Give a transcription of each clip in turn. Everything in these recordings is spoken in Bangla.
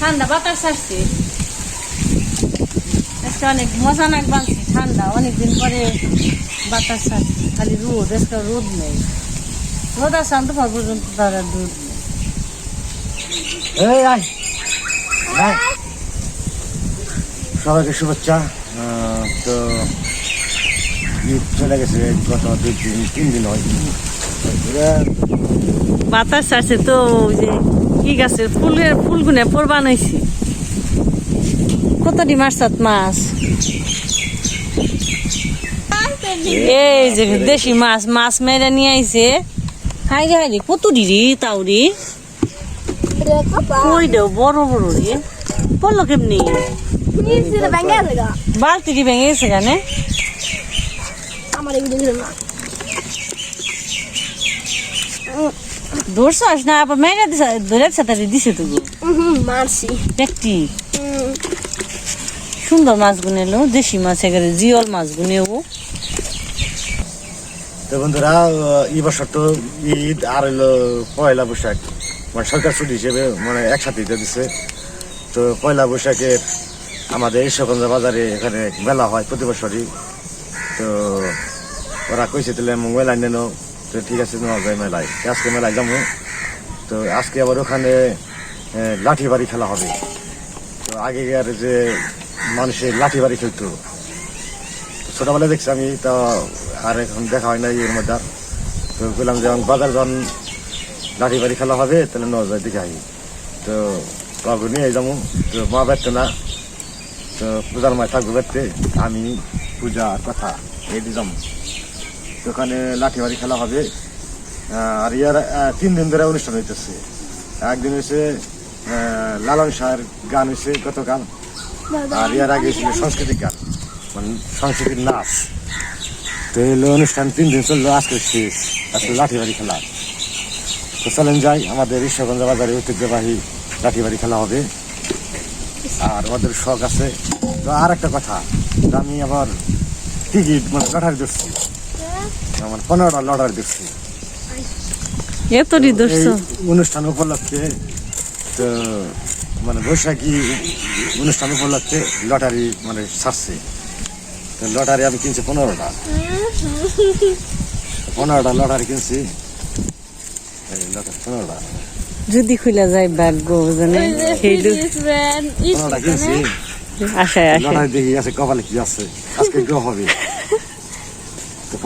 ঠান্ডা বাতাস আসছে। আজকে অনেক মজা নাক বানছি, ঠান্ডা। অনেকদিন পরে বাতাস আসছে, খালি রোদ, আজকে রোদ নেই। রোদ আসছে দুপুর পর্যন্ত তারা রোদ। সবাইকে শুভেচ্ছা। তো ঈদ চলে গেছে গত দুই দিন তিন দিন হয়। বাতাস আসছে তো যে কি গাছের ফুলের ফুলগুনে পরবান হয়েছে কতটি মারছাত মাছ? এই যে দেশি মাছ মাছ মেরে নিয়ে আইছে। হাই রে হাই রে কত ডিরি তাওরি কই দেও বড় বড় রে? পড়ল কেমনি? বালতি দি ভেঙে গেছে কেন ধরছস না আবার মেরে দিছে ধরে সাথে দিছে তো মারছি। সুন্দর মাছ গুনে এলো দেশি মাছ একেবারে জিওল মাছ গুনে ও তো বন্ধুরা এই বছর তো ঈদ আর হলো পয়লা বৈশাখ। মানে সরকার ছুটি হিসেবে মানে একসাথে দিছে। তো পয়লা বৈশাখে আমাদের ঈশ্বরগঞ্জ বাজারে এখানে মেলা হয় প্রতি বছরই। তো ওরা কইছে তাহলে মেলা নেন তো ঠিক আছে নেওয়া যায় মেলায়। আজকে মেলায় যাব। তো আজকে আবার ওখানে লাঠি বাড়ি খেলা হবে। তো আগেকার যে মানুষের লাঠি বাড়ি খেলতো। ছোটবেলায় দেখছি আমি, তো আর এখন দেখা হয় না এর মধ্যে। তো বললাম যে, বাজার যখন লাঠি বাড়ি খেলা হবে, তাহলে ন যায় দেখে আই তো বাবু নিয়ে যাব। তো মা ব্যস্ত না। তো পূজার মায় থাকব ব্যস্তে আমি, পূজা কথা এটি যাব। ওখানে লাঠি বাড়ি খেলা হবে। আর ইয়ার তিন দিন ধরে অনুষ্ঠান হইতেছে। একদিন হয়েছে লালন শাহের গান হয়েছে গতকাল। আর ইয়ার আগে ছিল সাংস্কৃতিক গান মানে সাংস্কৃতিক নাচ। তো এলো অনুষ্ঠান তিন দিন চলল আজকে শেষ। আজকে লাঠি বাড়ি খেলা। তো চলেন যাই আমাদের ঈশ্বরগঞ্জ বাজারে ঐতিহ্যবাহী লাঠি বাড়ি খেলা হবে। আর আমাদের শখ আছে। তো আর একটা কথা আমি আবার টিকিট মানে কাঠারি ধরছি। আমার পনেরোটা এতটি এই ধরছো অনুষ্ঠান উপলক্ষে তো মানে বৈশাখী অনুষ্ঠান উপলক্ষে লটারি মানে ছাড়ছে তো লটারি আমি কিনছি পনেরোটা। পনেরোটা লটারি কিনছি। লটারি পনেরোটা। যদি খুলে যায় ভাগ্য জানে পনেরোটা কিনছি। আশায় আশায় দেখি আছে কপালে কি আছে? আজকে গ্রহ হবে।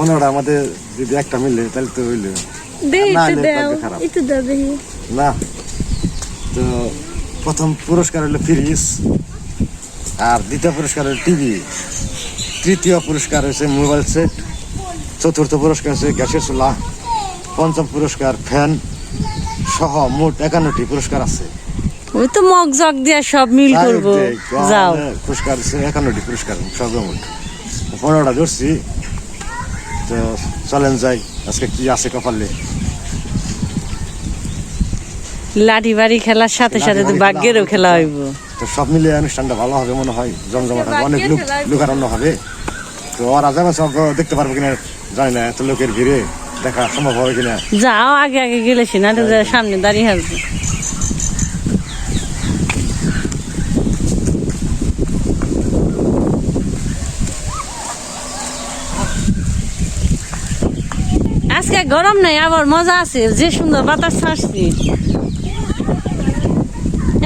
পনেরোটা আমাদের যদি একটা মিললে তাহলে তো হইল। না, তো প্রথম পুরস্কার হলো ফ্রিজ আর দ্বিতীয় পুরস্কার হলো টিভি তৃতীয় পুরস্কার হচ্ছে মোবাইল সেট চতুর্থ পুরস্কার হচ্ছে গ্যাসের চুলা পঞ্চম পুরস্কার ফ্যান সহ মোট একান্নটি পুরস্কার আছে। ওই তো মগ জগ দিয়া সব মিল করব। যাও। পুরস্কার একান্নটি পুরস্কার সর্বমোট। পনেরোটা ধরছি। তো চলেন যাই আজকে কি আছে কপালে? লাঠি বাড়ি খেলার সাথে সাথে তো ভাগ্যেরও খেলা হইব। তো সব মিলিয়ে অনুষ্ঠানটা ভালো হবে মনে হয় জমজমাট হবে। অনেক লোক লোকারণ্য হবে। তো ওরা যাবে সব দেখতে পারব কিনা জানি না এত লোকের ভিড়ে দেখা সম্ভব হবে কিনা। যাও আগে আগে গেলেছি না তো সামনে দাঁড়িয়ে আসবে। আজকে গরম নাই, আবার মজা আছে, যে সুন্দর বাতাস ছাড়ছি।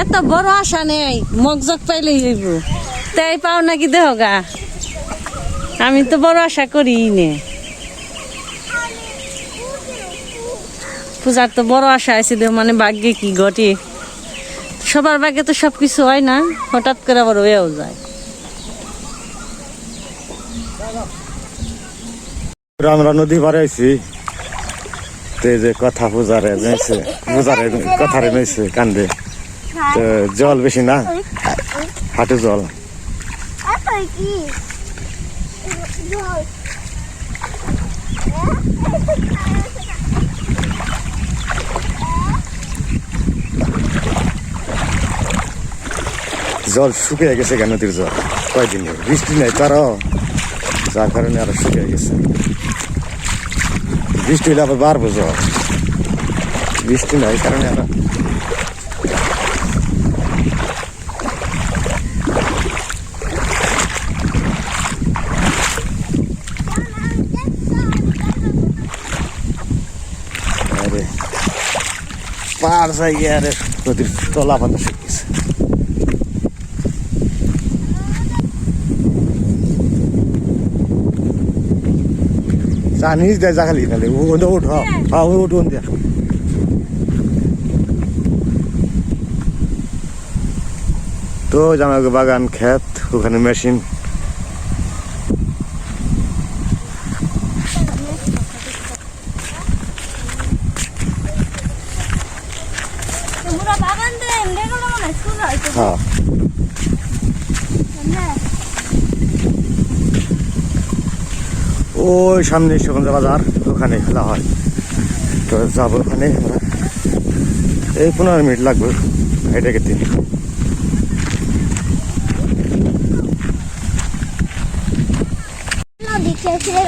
এত বড় আশা নেই মগজগ পাইলেই হইব। তাই পাও নাকি দেহ গা? আমি তো বড় আশা করি নে। পূজার তো বড় আশা আছে, দেহ মানে ভাগ্যে কি ঘটে? সবার ভাগ্যে তো সব কিছু হয় না, হঠাৎ করে আবার হয়েও যায়। আমরা নদী পারে আইছি এই যে কথা পূজারে নেছে পূজারে কথারে নেছে কান্দে। তো জল বেশি না? হাঁটু জল। জল শুকিয়ে গেছে কেন নদীর জল? কয়দিন বৃষ্টি নাই তারও যার কারণে আরও শুকিয়ে গেছে। বৃষ্টি হলে আবার বাড়বো জ্বর বৃষ্টি নাই কারণে আরে পার যাই আরে নদীর তলা পাতা জাগালি তাহলে ও ওটা উঠ হ্যাঁ ও উঠুন দেখ তো জামাই বাগান ক্ষেত, ওখানে মেশিন পুরো বাগান তো এমনি কোনো মনে হয় শুরু হয়তো হ্যাঁ না ওই সামনে সুগন্ধ বাজার ওখানে খেলা হয়। তো যাব ওখানে। আমরা এই পনেরো মিনিট লাগবে ফিরে গেল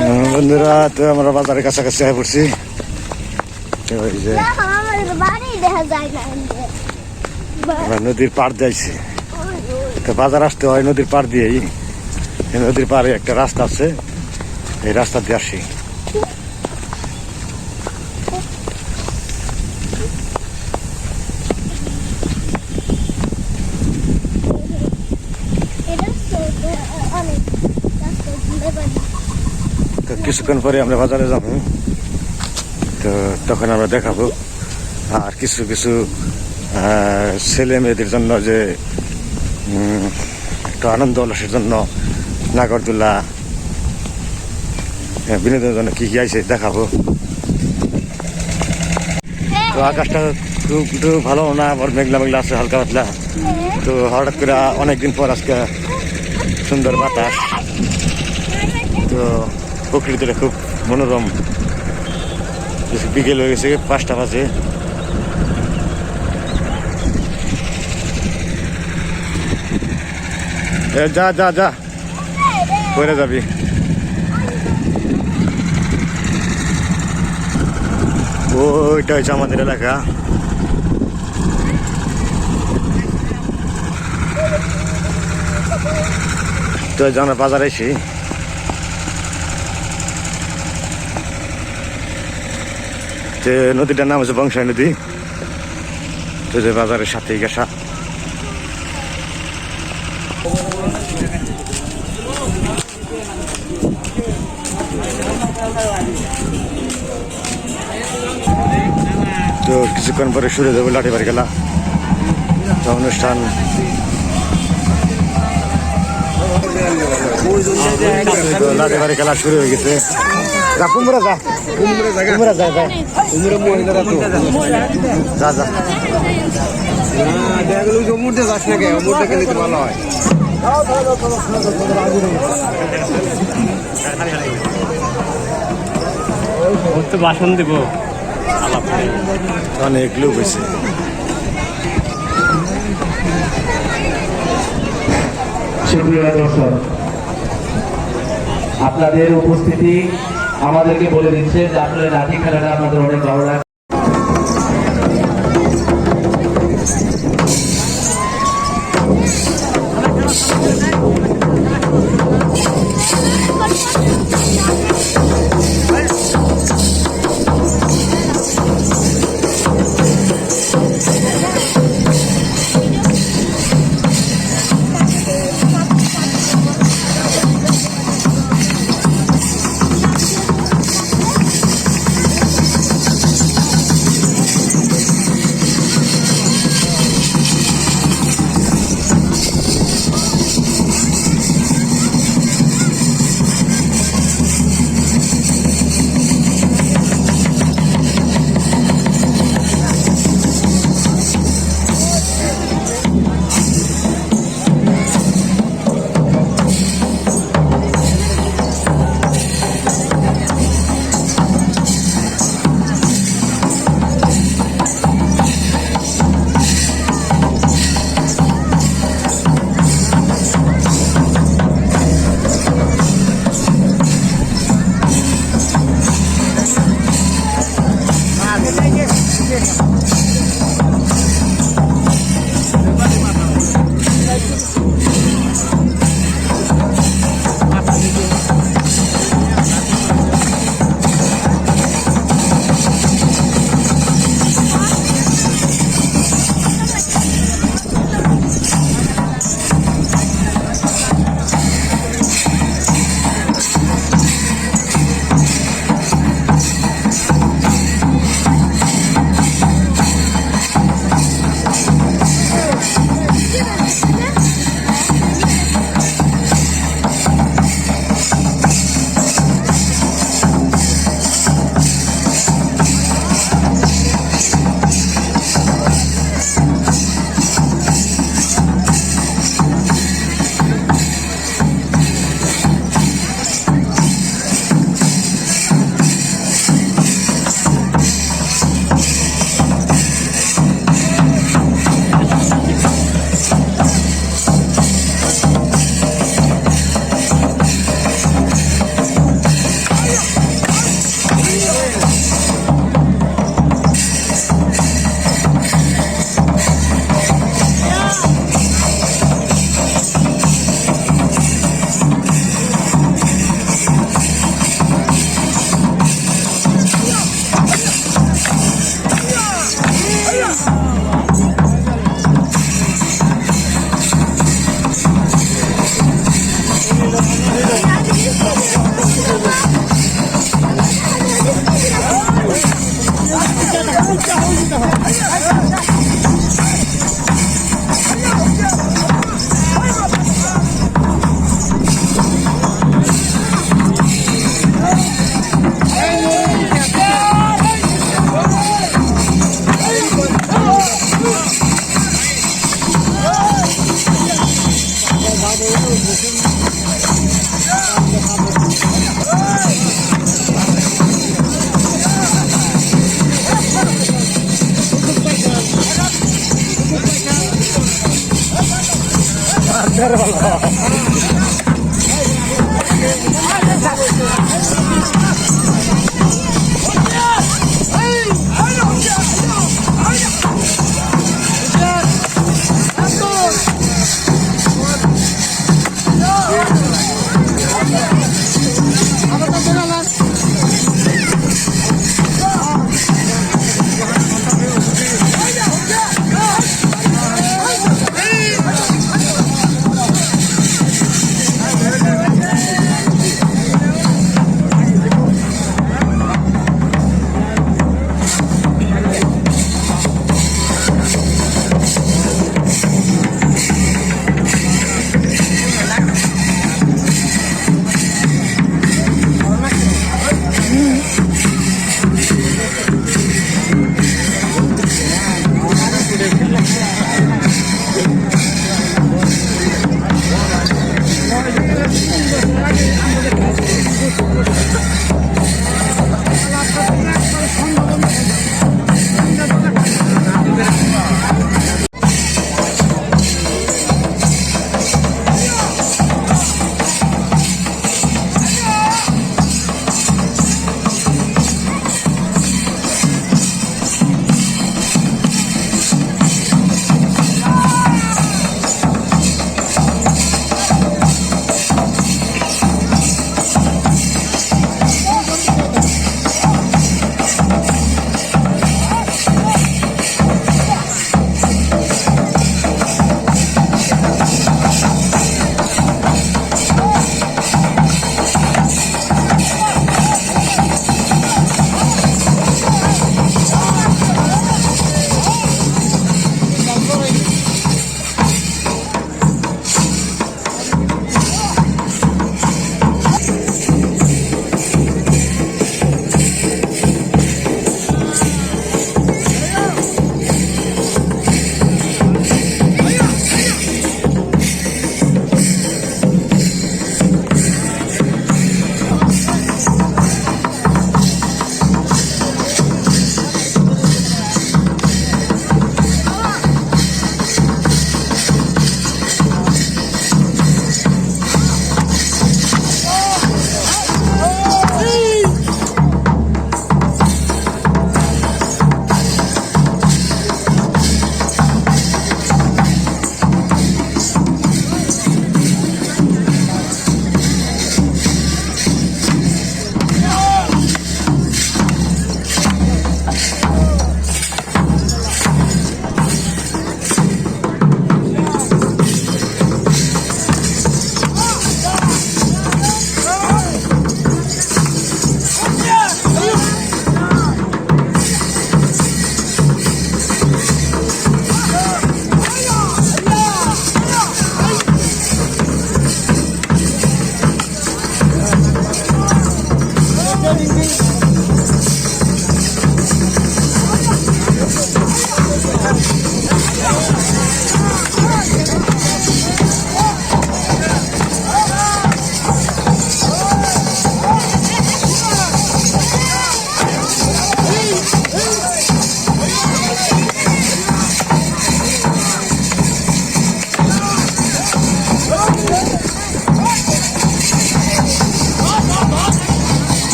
হ্যাঁ, বন্ধুরা তো আমরা বাজারের কাছাকাছি হয়ে পড়ছি। নদীর পাড় যাইছি। তো বাজার আসতে হয় নদীর পাড় দিয়েই। নদীর পাড়ে একটা রাস্তা আছে। এই রাস্তা দিয়ে আসি। কিছুক্ষণ পরে আমরা বাজারে যাব। তো তখন আমরা দেখাবো। আর কিছু কিছু ছেলে মেয়েদের জন্য যে একটু আনন্দ উল্লাসের জন্য নাগরদোলা আহ, বিনোদনের জন্য কি কি আছে দেখাবো। তো আকাশটা খুব একটু ভালো না? আবার মেঘলা মেঘলা আছে হালকা পাতলা। তো হঠাৎ করে অনেকদিন পর আজকে সুন্দর বাতাস। তো প্রকৃতিটা খুব মনোরম। বিকেল হয়ে গেছে পাঁচটা বাজে। যা যা যা। করে যাবি। ওইটা হচ্ছে আমাদের এলাকা। তো আমরা বাজারে এসি যে নদীটার নাম হচ্ছে বংশাই নদী। তো যে বাজারের সাথেই গেসা তো কিছুক্ষণ পরে শুরু দেবো লাঠিবার খেলা। তো অনুষ্ঠান লাঠিবাড়ি খেলা শুরু হয়ে গেছে। তো বাসন দেব। অনেক লোক হয়েছে। আপনাদের উপস্থিতি আমাদেরকে বলে দিচ্ছে যে আসলে লাঠি খেলাটা আমাদের অনেক ভালো লাগে।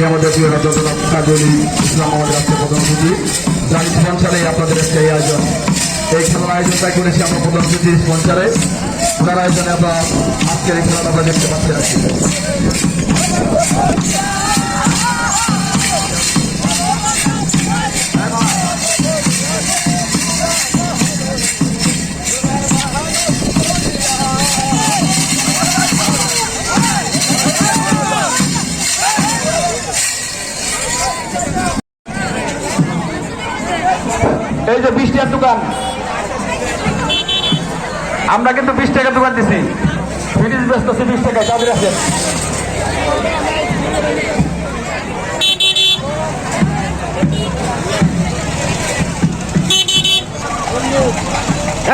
সে আমাদের প্রিয় রাজ্য কাজলী ইসলাম আমাদের রাষ্ট্রের প্রধান সচিব যার স্পন্সারে আপনাদের একটা এই আয়োজন। এই খেলার আয়োজনটা করেছি আমরা প্রধান সচিব স্পন্সারে ওনার আয়োজনে আমরা আজকের এই খেলাটা আমরা দেখতে পাচ্ছি আমরা কিন্তু বিশ টাকা দোকান দিছি। ফ্রিজ ব্যস্ত আছে বিশ টাকা চাবি আছে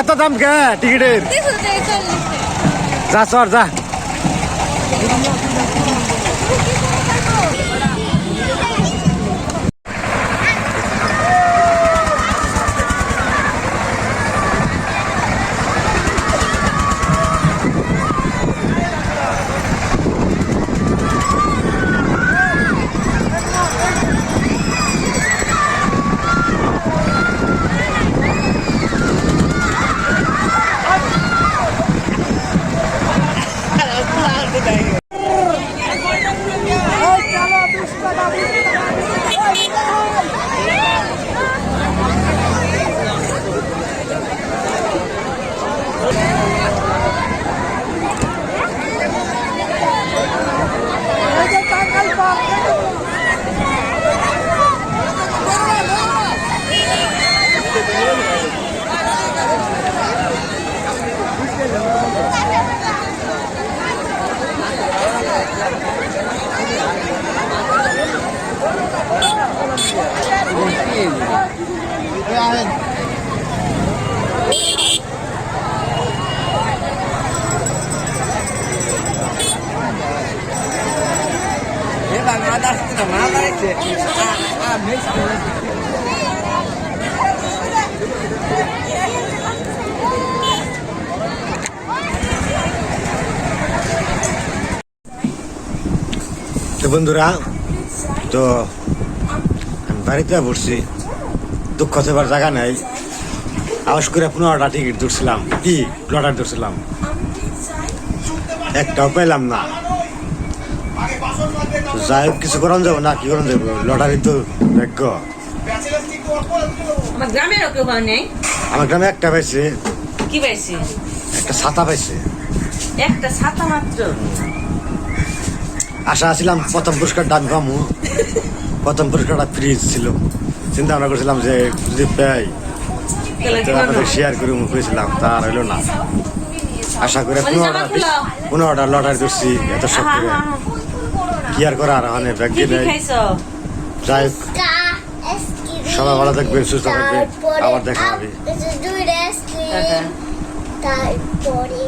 এত দাম কে টিকিটের? যা চর যা। তো বন্ধুরা তো আমি বাড়িতে পড়ছি দুঃখ সেবার জায়গা নেই। আওয়াজ করে পনেরোটা টিকিট ধরছিলাম। কি? লটার ধরছিলাম। একটাও পেলাম না। যাই হোক কিছু করান যাব না? কি করান যাব? লটারি তো ভাগ্য। আমার গ্রামে একটা পাইছে। কি পাইছি? একটা ছাতা পাইছে। একটা ছাতা মাত্র? আশা আছিলাম প্রথম পুরস্কারটা আমি পামু। প্রথম পুরস্কারটা ফ্রিজ ছিল। চিন্তা ভাবনা করছিলাম যে যদি পাই? আপনাদের শেয়ার করে করেছিলাম তা আর হইল না। আশা করে পনেরোটা লটারি ধরছি এত সব করে। কি আর করার মানে ব্যাগকে নেই যাই হোক। সবাই ভালো থাকবেন সুস্থ থাকবেন। আবার দেখা হবে। তারপরে